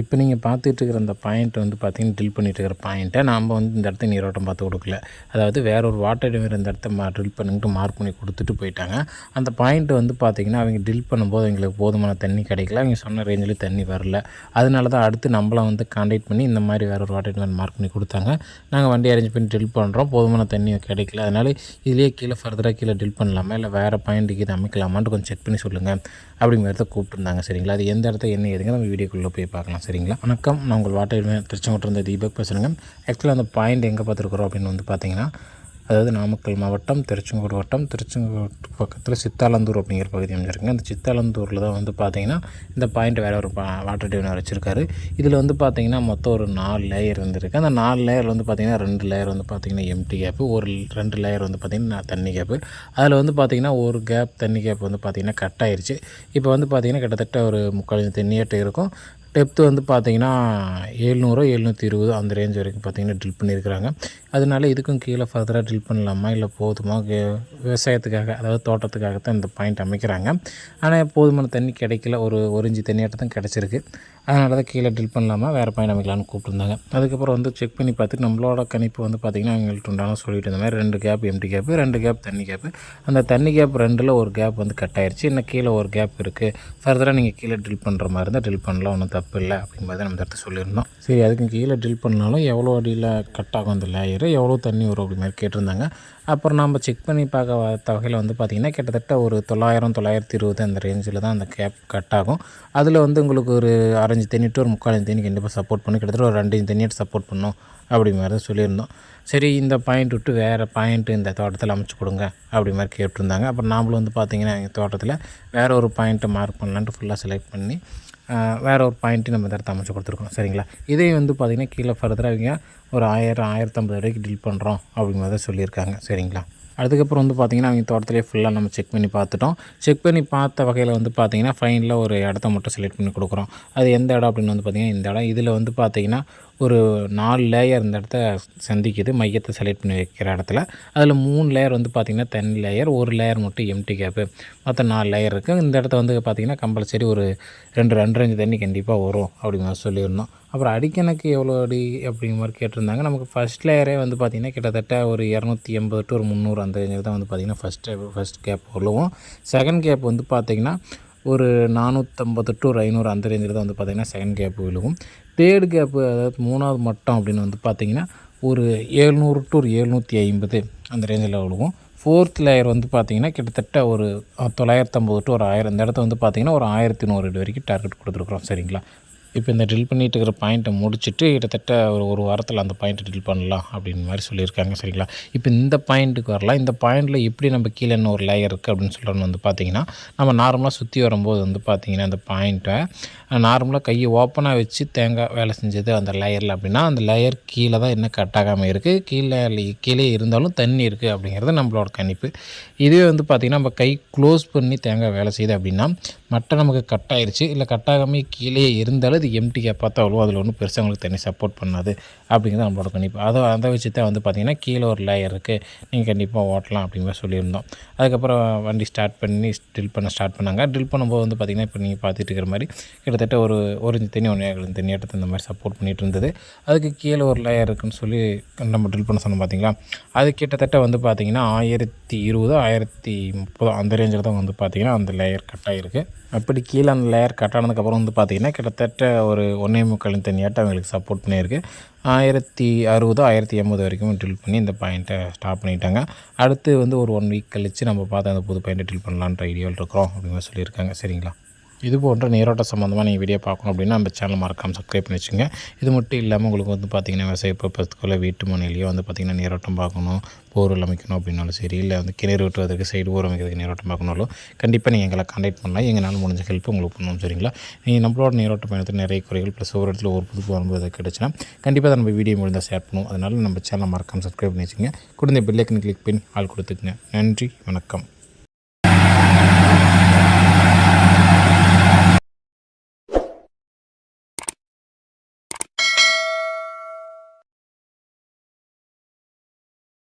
இப்போ நீங்கள் பார்த்துட்ருக்கிற அந்த பாயிண்ட் வந்து பார்த்தீங்கன்னா ட்ரில் பண்ணிட்டு இருக்கிற பாயிண்ட்டை நாம் வந்து இந்த இடத்த நீரோட்டம் பார்த்து கொடுக்கல. அதாவது வேற ஒரு வாட்டர் டிவர் இந்த இடத்த மா ட்ரில் பண்ணிட்டு மார்க் பண்ணி கொடுத்துட்டு போயிட்டாங்க. அந்த பாயிண்ட்டை வந்து பார்த்தீங்கன்னா அவங்க ட்ரில் பண்ணும்போது எங்களுக்கு போதுமான தண்ணி கிடைக்கல. அவங்க சொன்ன ரேஞ்சில் தண்ணி வரல. அதனால தான் அடுத்து நம்மளை வந்து கான்டாக்ட் பண்ணி இந்த மாதிரி வேற ஒரு வாட்டர் டிவர் மார்க் பண்ணி கொடுத்தாங்க. நாங்கள் வண்டி அரேஞ்ச் பண்ணி ட்ரில் பண்ணுறோம் போதுமான தண்ணி கிடைக்கல. அதனால் இதுலேயே கீழே ஃபர்தராக கீழே ட்ரில் பண்ணலாமா? இல்லை வேறு பாயிண்ட்டுக்கு இது அமைக்கலாமான்ட்டு கொஞ்சம் செக் பண்ணி சொல்லுங்கள் அப்படிங்கிறத கூப்பிட்டுருந்தாங்க. சரிங்களா? அது எந்த இடத்த என்ன ஏதுங்க நம்ம வீடியோக்குள்ளே போய் பார்க்கலாம். சரிங்களா? வணக்கம். நான் உங்கள் வாட்டர் திருச்செங்கோட்டில் இருந்த தீபக் பேசுகிறேங்க ஆக்சுவலாக அந்த பாயிண்ட் எங்கே பார்த்துருக்குறோம் அப்படின்னு வந்து பார்த்தீங்கன்னா அதாவது நாமக்கல் மாவட்டம் திருச்செங்கோடு வட்டம் திருச்செங்கோடு பக்கத்தில் சித்தாலந்தூர் அப்படிங்கிற பகுதி அமைஞ்சிருக்குங்க. அந்த சித்தாலந்தூரில் தான் வந்து பார்த்தீங்கன்னா இந்த பாயிண்ட் வேறு ஒரு பா வாட்டர் டிவினர் வச்சுருக்காரு. இதில் வந்து பார்த்தீங்கன்னா மொத்தம் ஒரு நாலு லேயர் வந்துருக்கு அந்த நாலு லேயர் வந்து பார்த்தீங்கன்னா ரெண்டு லேயர் வந்து பார்த்தீங்கன்னா எம்டி கேப்பு ஒரு ரெண்டு லேயர் வந்து பார்த்திங்கன்னா தண்ணி கேப்பு அதில் வந்து பார்த்தீங்கன்னா ஒரு கேப் தண்ணி கேப் வந்து பார்த்தீங்கன்னா கட் ஆயிருச்சு. இப்போ வந்து பார்த்தீங்கன்னா கிட்டத்தட்ட ஒரு முக்கால் தண்ணியாட்டம் இருக்கும். டெப்த்து வந்து பார்த்தீங்கன்னா ஏழ்நூறோ எழுநூற்றி இருபது அந்த ரேஞ்ச் வரைக்கும் பார்த்தீங்கன்னா ட்ரில் பண்ணியிருக்கிறாங்க. அதனால இதுக்கும் கீழே ஃபர்தராக ட்ரில் பண்ணலாமா? இல்லை போதுமா? விவசாயத்துக்காக அதாவது தோட்டத்துக்காக தான் இந்த பாயிண்ட் அமைக்கிறாங்க. ஆனால் போதுமான தண்ணி கிடைக்கல. ஒரு ஒரு இஞ்சி தண்ணியாட்டம் தான் கிடச்சிருக்கு. அதனால தான் கீழே ட்ரில் பண்ணலாமா? வேறு பாயிண்ட் அமைக்கலாம்னு கூப்பிட்டுருந்தாங்க. அதுக்கப்புறம் வந்து செக் பண்ணி பார்த்துட்டு நம்மளோட கணிப்பு வந்து பார்த்திங்கன்னா அவங்கள்ட்ட உண்டான சொல்லிட்டு இந்த மாதிரி ரெண்டு கேப் எம்டி கேப்பு ரெண்டு கேப் தண்ணி கேப்பு அந்த தண்ணி கேப் ரெண்டில் ஒரு கேப் வந்து கட் ஆயிடுச்சு இன்னும் கீழே ஒரு கேப் இருக்குது ஃபர்தராக நீங்கள் கீழே ட்ரில் பண்ணுற மாதிரி இருந்தால் ட்ரில் பண்ணலாம். ஒன்றும் தப்பு இல்லை அப்படிங்கிறத நம்ம இடத்த சொல்லியிருந்தோம். சரி அதுக்கு கீழே ட்ரில் பண்ணாலும் எவ்வளோ அடியில் கட் ஆகும் அந்த லேயரு எவ்வளோ தண்ணி வரும் அப்படி மாதிரி கேட்டிருந்தாங்க. அப்புறம் நம்ம செக் பண்ணி பார்க்க வகையில் வந்து பார்த்திங்கன்னா கிட்டத்தட்ட ஒரு தொள்ளாயிரம் தொள்ளாயிரத்தி இருபது அந்த ரேஞ்சில் தான் அந்த கேப் கட் ஆகும். அதில் வந்து உங்களுக்கு ஒரு அரைஞ்சு தண்ணி டு ஒரு முக்காலஞ்சு தண்ணி கண்டிப்பாக சப்போர்ட் பண்ணி கிட்டத்தட்ட ஒரு ரெண்டு தண்ணியை சப்போர்ட் பண்ணும் அப்படி மாதிரி தான் சொல்லியிருந்தோம். சரி இந்த பாயிண்ட் விட்டு வேறு பாயிண்ட் இந்த தோட்டத்தில் அமைச்சு கொடுங்க அப்படி மாதிரி கேட்டிருந்தாங்க. அப்புறம் நாமளும் வந்து பார்த்திங்கன்னா எங்கள் தோட்டத்தில் வேறு ஒரு பாயிண்ட்டை மார்க் பண்ணலான்ட்டு ஃபுல்லாக செலக்ட் பண்ணி வேறு ஒரு பாயிண்ட் பாயிண்ட்டு நம்ம இந்த அமைச்சு கொடுத்துருக்கோம். சரிங்களா? இதே வந்து பார்த்திங்கன்னா கீழே ஃபர்தராக அவங்க ஒரு ஆயிரம் ஆயிரத்தம்பது வரைக்கும் டீல் பண்ணுறோம் அப்படிங்கிறத சொல்லியிருக்காங்க. சரிங்களா? அதுக்கப்புறம் வந்து பார்த்திங்கன்னா அவங்க தோட்டத்திலே ஃபுல்லாக நம்ம செக் பண்ணி பார்த்துட்டோம். செக் பண்ணி பார்த்த வகையில் வந்து பார்த்திங்கன்னா ஃபைனலில் ஒரு இடத்த மட்டும் செலக்ட் பண்ணி கொடுக்குறோம். அது எந்த இடம் அப்படின்னு வந்து பார்த்திங்கன்னா இந்த இடம். இதில் வந்து பார்த்திங்கன்னா ஒரு நாலு லேயர் இந்த இடத்த சந்திக்குது மையத்தை செலக்ட் பண்ணி வைக்கிற இடத்துல. அதில் மூணு லேயர் வந்து பார்த்திங்கன்னா தனி லேயர் ஒரு லேயர் மட்டும் எம்டி கேப்பு மற்ற நாலு லேயர் இருக்குது இந்த இடத்த வந்து பார்த்திங்கன்னா கம்பல்சரி ஒரு ரெண்டு ரெண்டரைஞ்சு தண்ணி கண்டிப்பாக வரும் அப்படிங்கிற சொல்லியிருந்தோம். அப்புறம் அடிக்கணக்கு எவ்வளோ அடி அப்படிங்கிற மாதிரி கேட்டிருந்தாங்க. நமக்கு ஃபஸ்ட் லேயரே வந்து பார்த்திங்கன்னா கிட்டத்தட்ட ஒரு இரநூத்தி எண்பது டு ஒரு முந்நூறு அந்த தான் வந்து பார்த்திங்கன்னா ஃபஸ்ட்டு ஃபஸ்ட் கேப் வருவோம் செகண்ட் கேப் வந்து பார்த்திங்கன்னா ஒரு நானூற்றம்பது டு ஒரு ஐநூறு அந்த ரேஞ்சில் தான் வந்து பார்த்திங்கன்னா செகண்ட் கேப் விழுகும். தேர்டு கேப்பு அதாவது மூணாவது மட்டம் அப்படின்னு வந்து பார்த்திங்கன்னா ஒரு ஏழ்நூறு டு ஒரு ஏழ்நூற்றி ஐம்பது அந்த ரேஞ்சில் விழுவும் ஃபோர்த் லேயர் வந்து பார்த்திங்கன்னா கிட்டத்தட்ட ஒரு தொள்ளாயிரத்தம்பது டு ஒரு ஆயிரம் இந்த இடத்த வந்து பார்த்திங்கன்னா ஒரு ஆயிரத்தி நூறு வரைக்கும் டார்கெட் கொடுத்துருக்குறோம். சரிங்களா? இப்போ இந்த ட்ரில் பண்ணிட்டு இருக்கிற பாயிண்ட்டை முடிச்சுட்டு கிட்டத்தட்ட ஒரு ஒரு வாரத்தில் அந்த பாயிண்ட்டை ட்ரில் பண்ணலாம் அப்படின்னு மாதிரி சொல்லியிருக்காங்க சரிங்களா? இப்போ இந்த பாயிண்ட்டுக்கு வரலாம். இந்த பாயிண்டில் எப்படி நம்ம கீழே என்ன ஒரு லேயர் இருக்குது அப்படின்னு சொல்கிறோன்னு வந்து பார்த்தீங்கன்னா நம்ம நார்மலாக சுற்றி வரும்போது வந்து பார்த்திங்கன்னா அந்த பாயிண்ட்டை நார்மலாக கையை ஓப்பனாக வச்சு தேங்காய் வேலை செஞ்சது அந்த லேயரில் அப்படின்னா அந்த லேயர் கீழே தான் என்ன கட் ஆகாமல் இருக்குது கீழே கீழே இருந்தாலும் தண்ணி இருக்குது அப்படிங்கிறது நம்மளோட கணிப்பு. இதுவே வந்து பார்த்திங்கன்னா நம்ம கை க்ளோஸ் பண்ணி தேங்காய் வேலை செய்யுது அப்படின்னா மட்டை நமக்கு கட் ஆயிடுச்சு இல்லை கட் ஆகாமல் கீழே இருந்தாலும் இது எம்டி கேப்பாக தான் அவ்வளோ அதில் ஒன்றும் பெருசாக உங்களுக்கு தண்ணி சப்போர்ட் பண்ணாது. அப்படிங்கிறது நம்மளோட கணிப்பு. அதை அதை வச்சு தான் வந்து பார்த்திங்கன்னா கீழே ஒரு லேயர் இருக்குது நீங்கள் கண்டிப்பாக ஓட்டலாம் அப்படிங்கிற சொல்லியிருந்தோம். அதுக்கப்புறம் வண்டி ஸ்டார்ட் பண்ணி ட்ரில் பண்ண ஸ்டார்ட் பண்ணாங்க. ட்ரில் பண்ணும்போது வந்து பார்த்திங்கன்னா இப்போ நீங்கள் பார்த்துட்டு இருக்கிற மாதிரி கிட்டத்தட்ட ஒரு ஒரு இன்ச்சு தண்ணி ஒன்றே ஏழு தண்ணி எடுத்து இந்த மாதிரி சப்போர்ட் பண்ணிகிட்டு இருந்தது. அதுக்கு கீழே ஒரு லேயர் இருக்குன்னு சொல்லி நம்ம ட்ரில் பண்ண சொன்னோம் பார்த்தீங்களா அது கிட்டத்தட்ட வந்து பார்த்திங்கன்னா ஆயிரத்தி இருபது ஆயிரத்தி முப்பது அந்த ரேஞ்சில் தான் வந்து பார்த்திங்கன்னா அந்த லேயர் கட் ஆகிருக்கு அப்படி கீழே அந்த லேயர் கட் ஆனதுக்கப்புறம் வந்து பார்த்திங்கன்னா கிட்டத்தட்ட ஒரு ஒன்றே முக்கால் தண்ணியாட்டம் அவங்களுக்கு சப்போர்ட் பண்ணியிருக்கு. ஆயிரத்தி அறுபது ஆயிரத்தி எண்பது வரைக்கும் ட்ரில் பண்ணி இந்த பாயிண்ட்டை ஸ்டாப் பண்ணிட்டாங்க. அடுத்து வந்து ஒரு ஒன் வீக் கழித்து நம்ம பார்த்து அந்த புது பாயிண்ட்டை ட்ரில் பண்ணலான்ற ஐடியாவில் இருக்கிறோம் அப்படின்னு சொல்லியிருக்காங்க. சரிங்களா? இது போன்ற நீரோட்ட சம்மந்தமாக நீங்கள் வீடியோ பார்க்கணும் அப்படின்னா நம்ம சேனல் மறக்காம சப்ஸ்கிரைப் பண்ணி வச்சுங்க இது மட்டும் இல்லாமல் உங்களுக்கு வந்து பார்த்திங்கன்னா விவசாய பருப்பத்துக்குள்ள வீட்டு மனையிலையோ வந்து பார்த்தீங்கன்னா நீரோட்டம் பார்க்கணும் போர்வெல் அமைக்கணும் அப்படின்னாலும் சரி இல்லை வந்து கிணறு வெட்டுவதற்கு சைடு ஊர் அமைக்கிறதுக்கு நீரோட்டம் பார்க்கணாலும் கண்டிப்பாக நீங்கள் எங்களை கான்டாக்ட் பண்ணலாம். எங்களால் முடிஞ்ச ஹெல்ப் உங்களுக்கு பண்ணுவோம் சரிங்களா? நீங்கள் நம்மளோட நீரோட்ட பயணத்தில் நிறைய குறைகள் ப்ளஸ் ஒரு இடத்துல ஒரு புது வரும்போது கிடச்சுன்னா கண்டிப்பாக அதை நம்ம வீடியோ முடிந்தால் ஷேர் பண்ணுவோம். அதனால் நம்ம சேனல் மறக்காம சப்ஸ்கிரைப் பண்ணி வச்சுங்க கொடுத்த பெல்லைக்கன் கிளிக் பண்ணி ஆள் கொடுத்துக்குங்க. நன்றி வணக்கம்.